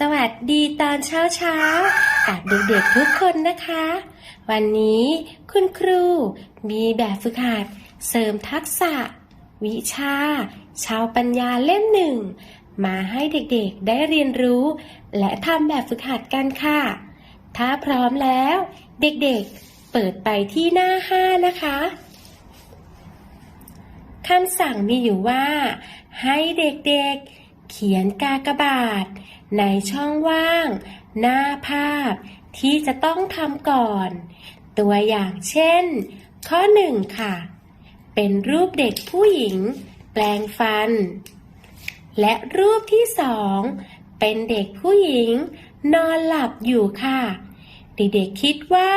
สวัสดีตอนเช้าเช้ากับเด็กๆทุกคนนะคะ วันนี้คุณครูมีแบบฝึกหัดเสริมทักษะ วิชา ชาวปัญญาเล่มหนึ่ง มาให้เด็กๆได้เรียนรู้ และทำแบบฝึกหัดกันค่ะ ถ้าพร้อมแล้ว เด็กๆเปิดไปที่หน้าห้านะคะคำสั่งมีอยู่ว่า ให้เด็กๆ เขียนกากบาท ในช่องว่าง หน้าภาพ ที่จะต้องทำก่อน ตัวอย่างเช่น ข้อหนึ่งค่ะ เป็นรูปเด็กผู้หญิง แปลงฟัน และรูปที่สองเป็นเด็กผู้หญิง นอนหลับอยู่ค่ะ เด็กๆคิดว่า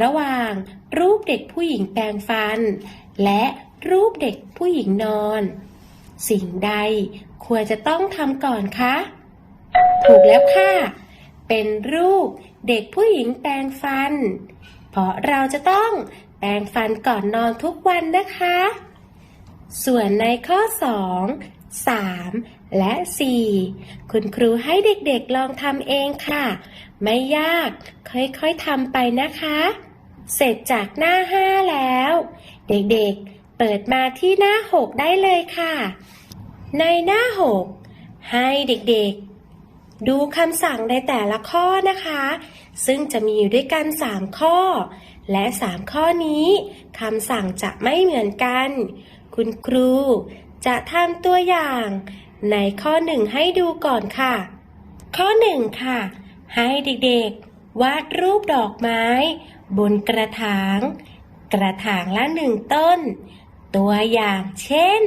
ระหว่างรูปเด็กผู้หญิงแปลงฟัน และรูปเด็กผู้หญิงนอน สิ่งใดควรจะต้องทำก่อนคะ ถูกแล้วค่ะ เป็นรูปเด็กผู้หญิงแปรงฟัน เพราะเราจะต้องแปรงฟันก่อนนอนทุกวันนะคะ ส่วนในข้อ 2 3 และ 4 คุณครูให้เด็กๆลองทำเองค่ะ ไม่ยากค่อยๆทำไปนะคะ เสร็จจากหน้า 5 แล้ว เด็กๆ เปิดมาที่หน้า 6 ได้เลยค่ะ ในหน้า 6 ให้เด็กๆ ดูคำสั่งในแต่ละข้อนะคะ ซึ่งจะมีอยู่ด้วยกัน 3 ข้อ และ 3 ข้อนี้คำสั่งจะไม่เหมือนกัน คุณครูจะทำตัวอย่าง ในข้อ 1 ให้ดูก่อนค่ะ ข้อ 1 ค่ะ ให้เด็กๆ วาดรูปดอกไม้ บนกระถางกระถางละหนึ่งต้น ตัวอย่างเช่น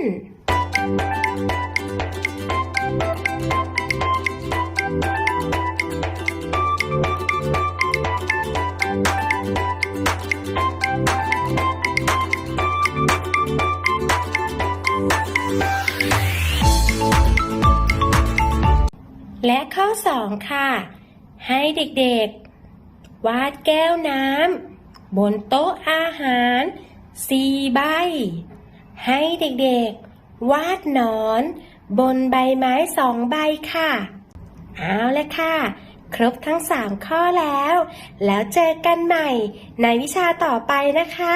และข้อ 2 ค่ะ ให้เด็กๆ วาดแก้วน้ำบนโต๊ะอาหาร สี่ใบ ให้เด็กๆ วาดหนอน บนใบไม้สองใบค่ะ เอาละค่ะ ครบทั้งสามข้อแล้ว แล้วเจอกันใหม่ในวิชาต่อไปนะคะ